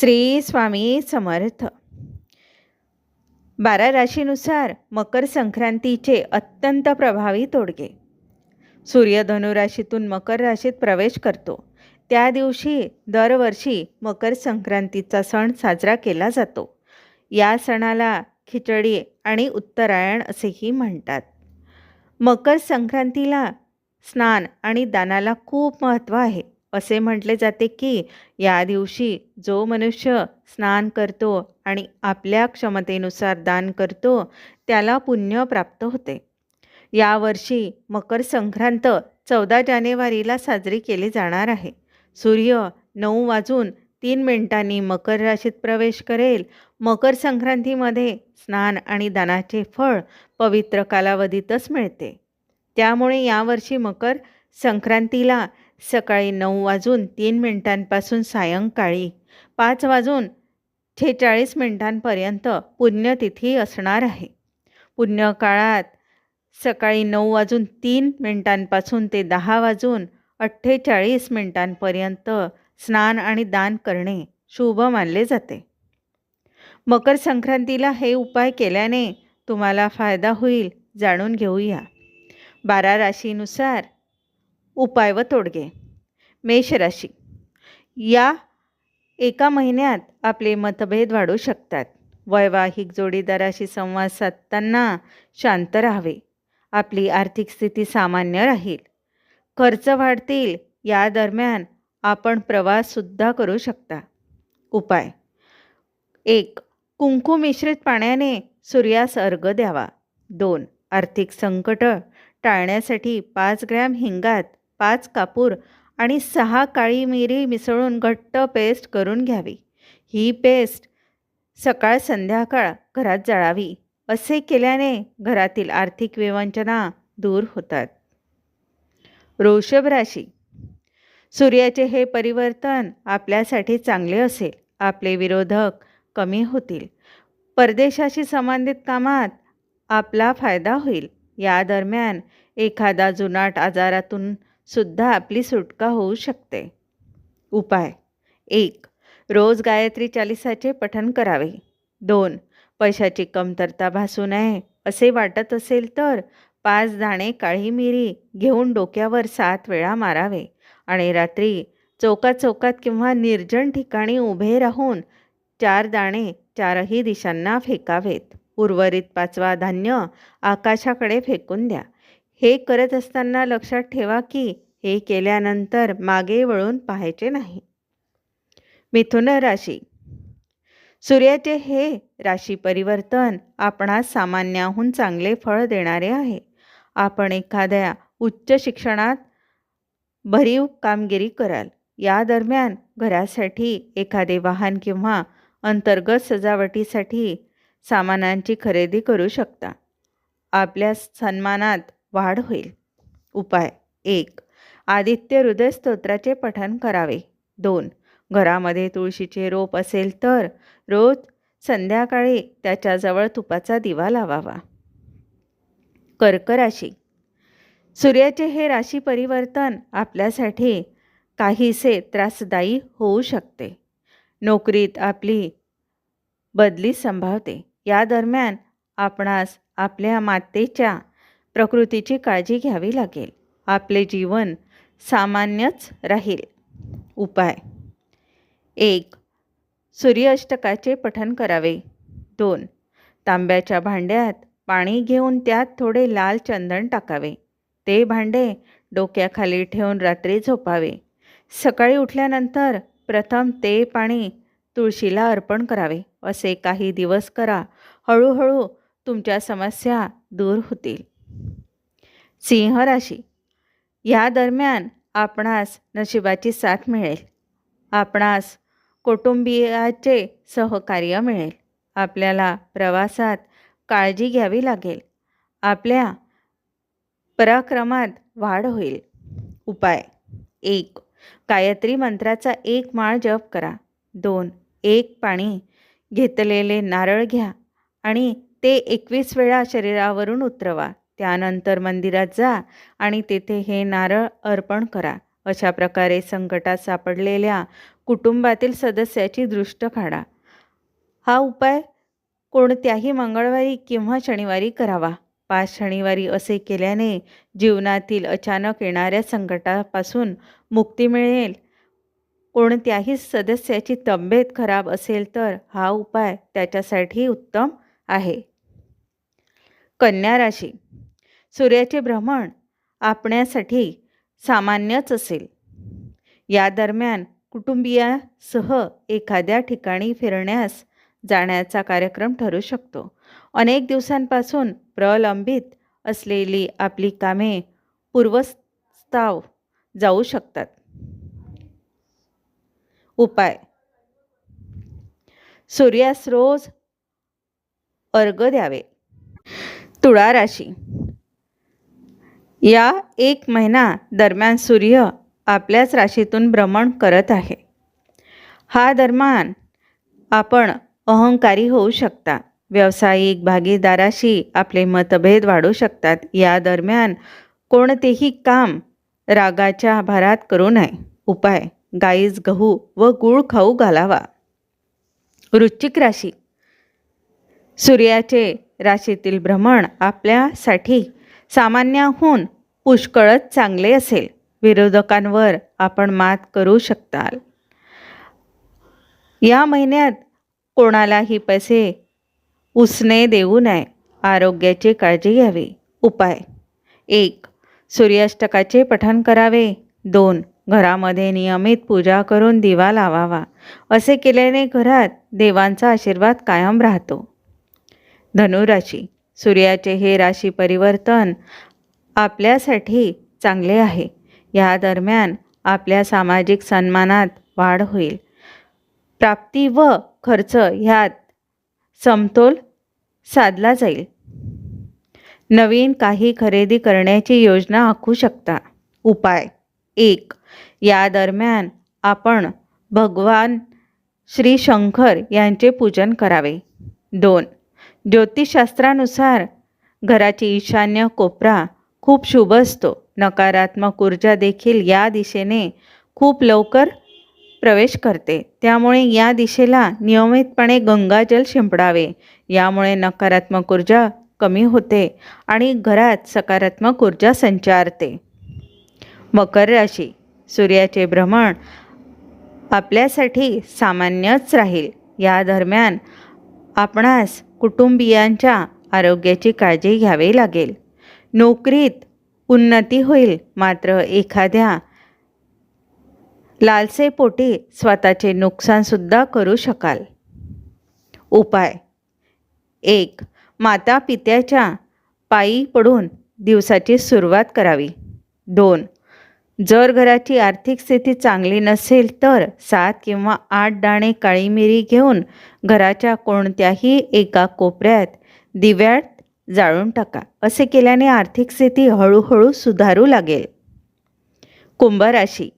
श्री स्वामी समर्थ. बारा राशीनुसार मकर संक्रांतीचे अत्यंत प्रभावी तोडगे. सूर्य धनुराशीतून मकर राशीत प्रवेश करतो. त्या दिवशी दरवर्षी मकर संक्रांतीचा सण साजरा केला जातो. या सणाला खिचडी आणि उत्तरायण असेही म्हणतात. मकर संक्रांतीला स्नान आणि दानाला खूप महत्त्व आहे. असे म्हटले जाते की या दिवशी जो मनुष्य स्नान करतो आणि आपल्या क्षमतेनुसार दान करतो त्याला पुण्य प्राप्त होते. यावर्षी मकर संक्रांत चौदा जानेवारीला साजरी केली जाणार आहे. सूर्य नऊ वाजून तीन मिनिटांनी मकर राशीत प्रवेश करेल. मकर संक्रांतीमध्ये स्नान आणि दानाचे फळ पवित्र कालावधीतच मिळते. त्यामुळे यावर्षी मकर संक्रांतीला सकाळी नऊ वाजून तीन मिनिटांपासून सायंकाळी पाच वाजून छेचाळीस मिनिटांपर्यंत पुण्यतिथी असणार आहे. पुण्यकाळात सकाळी नऊ वाजून तीन मिनिटांपासून ते दहा वाजून अठ्ठेचाळीस मिनिटांपर्यंत स्नान आणि दान करणे शुभ मानले जाते. मकर संक्रांतीला हे उपाय केल्याने तुम्हाला फायदा होईल जाणून घेऊया. बारा राशीनुसार उपाय व तोडगे. मेषराशी या एका महिन्यात आपले मतभेद वाढू शकतात. वैवाहिक जोडीदाराशी संवाद साधताना शांत राहावे. आपली आर्थिक स्थिती सामान्य राहील. खर्च वाढतील. या दरम्यान आपण प्रवाससुद्धा करू शकता. उपाय. एक कुंकू मिश्रित पाण्याने सूर्यास अर्घ द्यावा. दोन आर्थिक संकट टाळण्यासाठी पाच ग्रॅम हिंगात पाच कापूर आणि सहा काळी मिरी मिसळून घट्ट पेस्ट करून घ्यावी. ही पेस्ट सकाळ संध्याकाळ घरात जाळावी असे केल्याने घरातील आर्थिक विवंचना दूर होतात. वृषभ राशी. सूर्याचे हे परिवर्तन आपल्यासाठी चांगले असेल. आपले विरोधक कमी होतील. परदेशाशी संबंधित कामात आपला फायदा होईल. या दरम्यान एखादा जुनाट आजारातून सुद्धा आपली सुटका होऊ शकते. उपाय. एक रोज गायत्री चालिसाचे पठण करावे. दोन पैशाची कमतरता भासू नये. असे वाटत असेल तर पाच दाणे काळी मिरी घेऊन डोक्यावर सात वेळा मारावे. आणि रात्री चौकात चौकात किंवा निर्जन ठिकाणी उभे राहून चार दाणे चारही दिशांना फेकावेत. उर्वरित पाचवा धान्य आकाशाकडे फेकून द्या. हे करत असताना लक्षात ठेवा की हे केल्यानंतर मागे वळून पाहायचे नाही. मिथुन राशी. सूर्याचे हे राशी परिवर्तन आपणास सामान्याहून चांगले फळ देणारे आहे. आपण एखाद्या उच्च शिक्षणात भरीव कामगिरी कराल. या दरम्यान घरासाठी एखादे वाहन किंवा अंतर्गत सजावटीसाठी सामानांची खरेदी करू शकता. आपल्या सन्मानात वाढ होईल. उपाय एक आदित्य हृदय स्तोत्राचे पठण करावे. दोन घरामध्ये तुळशीचे रोप असेल तर रोज संध्याकाळी त्याच्याजवळ तुपाचा दिवा लावावा. कर्क राशी सूर्याचे हे राशी परिवर्तन आपल्यासाठी काहीसे त्रासदायी होऊ शकते. नोकरीत आपली बदली संभावते. या दरम्यान आपणास आपल्या मातेच्या प्रकृतीची काळजी घ्यावी लागेल. आपले जीवन सामान्यच राहील. उपाय. एक सूर्यअष्टकाचे पठण करावे. दोन तांब्याच्या भांड्यात पाणी घेऊन त्यात थोडे लाल चंदन टाकावे. ते भांडे डोक्याखाली ठेवून रात्री झोपावे. सकाळी उठल्यानंतर प्रथम ते पाणी तुळशीला अर्पण करावे. असे काही दिवस करा. हळूहळू तुमच्या समस्या दूर होतील. सिंह राशी. या दरम्यान आपणास नशिबाची साथ मिळेल. आपणास कुटुंबियाचे सहकार्य मिळेल. आपल्याला प्रवासात काळजी घ्यावी लागेल. आपल्या पराक्रमात वाढ होईल. उपाय. एक गायत्री मंत्राचा एक माळ जप करा. दोन एक पाणी घेतलेले नारळ घ्या. आणि ते एकवीस वेळा शरीरावरून उतरवा. त्यानंतर मंदिरात जा आणि तेथे हे नारळ अर्पण करा. अशा प्रकारे संकटात सापडलेल्या कुटुंबातील सदस्याची दृष्ट काढा. हा उपाय कोणत्याही मंगळवारी किंवा शनिवारी करावा. पाच शनिवारी असे केल्याने जीवनातील अचानक येणाऱ्या संकटापासून मुक्ती मिळेल. कोणत्याही सदस्याची तब्येत खराब असेल तर हा उपाय त्याच्यासाठी उत्तम आहे. कन्या राशी. सूर्याचे भ्रमण आपण्यासाठी सामान्यच असेल. या दरम्यान कुटुंबियासह एखाद्या ठिकाणी फिरण्यास जाण्याचा कार्यक्रम ठरू शकतो. अनेक दिवसांपासून प्रलंबित असलेली आपली कामे पूर्वस्ताव जाऊ शकतात. उपाय. सूर्यास रोज अर्घ द्यावे. तुळा राशी. या एक महिना दरम्यान सूर्य आपल्याच राशीतून भ्रमण करत आहे. हा दरम्यान आपण अहंकारी होऊ शकता. व्यावसायिक भागीदाराशी आपले मतभेद वाढू शकतात. या दरम्यान कोणतेही काम रागाच्या भारात करू नये. उपाय गाईज गहू व गूळ खाऊ घालावा. वृश्चिक राशी. सूर्याचे राशीतील भ्रमण आपल्यासाठी सामान्याहून पुष्कळच चांगले असेल. विरोधकांवर आपण मात करू शकताल. या महिन्यात कोणालाही पैसे उसने देऊ नये. आरोग्याची काळजी घ्यावी. उपाय. एक सूर्याष्टकाचे पठण करावे. दोन घरामध्ये नियमित पूजा करून दिवा लावावा. असे केल्याने घरात देवांचा आशीर्वाद कायम राहतो. धनुराशी. सूर्याचे हे राशी परिवर्तन आपल्यासाठी चांगले आहे. या दरम्यान आपल्या सामाजिक सन्मानात वाढ होईल. प्राप्ती व खर्च ह्यात समतोल साधला जाईल. नवीन काही खरेदी करण्याची योजना आखू शकता. उपाय एक या दरम्यान आपण भगवान श्री शंकर यांचे पूजन करावे. दोन ज्योतिषशास्त्रानुसार घराची ईशान्य कोपरा खूप शुभ असतो. नकारात्मक ऊर्जा देखील या दिशेने खूप लवकर प्रवेश करते. त्यामुळे या दिशेला नियमितपणे गंगाजल शिंपडावे. यामुळे नकारात्मक ऊर्जा कमी होते आणि घरात सकारात्मक ऊर्जा संचारते. मकर राशी सूर्याचे भ्रमण आपल्यासाठी सामान्यच राहील. या दरम्यान आपणास कुटुंबियांच्या आरोग्याची काळजी घ्यावी लागेल. नोकरीत उन्नती होईल. मात्र एखाद्या लालसेपोटी स्वतःचे नुकसानसुद्धा करू शकाल. उपाय. एक माता पित्याच्या पायी पडून दिवसाची सुरुवात करावी. दोन जर घराची आर्थिक स्थिती चांगली नसेल तर सात किंवा आठ दाणे काळी मिरी घेऊन घराच्या कोणत्याही एका कोपऱ्यात दिव्यात जाळून टाका. असे केल्याने आर्थिक स्थिती हळूहळू सुधारू लागेल. कुंभ राशी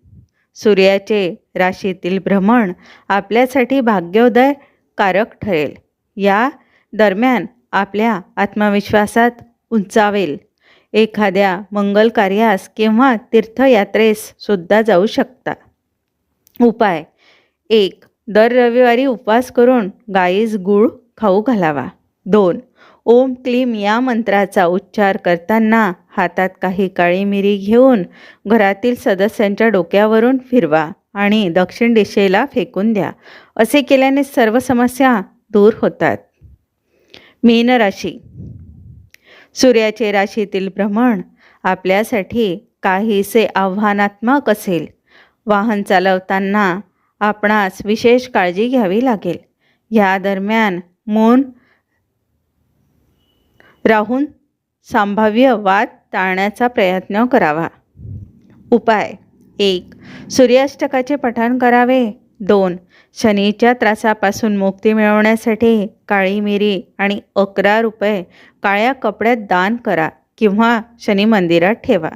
सूर्याचे राशीतील भ्रमण आपल्यासाठी भाग्योदय कारक ठरेल. या दरम्यान आपल्या आत्मविश्वासात उंचावेल. एखाद्या मंगल कार्यास किंवा तीर्थयात्रेस सुद्धा जाऊ शकता. उपाय. एक दर रविवारी उपवास करून गाईस गूळ खाऊ घालावा. दोन ओम क्लीम या मंत्राचा उच्चार करताना हातात काही काळी मिरी घेऊन घरातील सदस्यांच्या डोक्यावरून फिरवा आणि दक्षिण दिशेला फेकून द्या. असे केल्याने सर्व समस्या दूर होतात. मीन राशी. सूर्याचे राशीतील भ्रमण आपल्यासाठी काहीसे आव्हानात्मक असेल. वाहन चालवताना आपणास विशेष काळजी घ्यावी लागेल. या दरम्यान मौन राहून संभाव्य वाद टाळण्याचा प्रयत्न करावा. उपाय. एक सूर्याष्टकाचे पठण करावे. दोन शनीच्या त्रासापासून मुक्ती मिळवण्यासाठी काळी मिरी आणि अकरा रुपये काळ्या कपड्यात दान करा किंवा शनी मंदिरात ठेवा.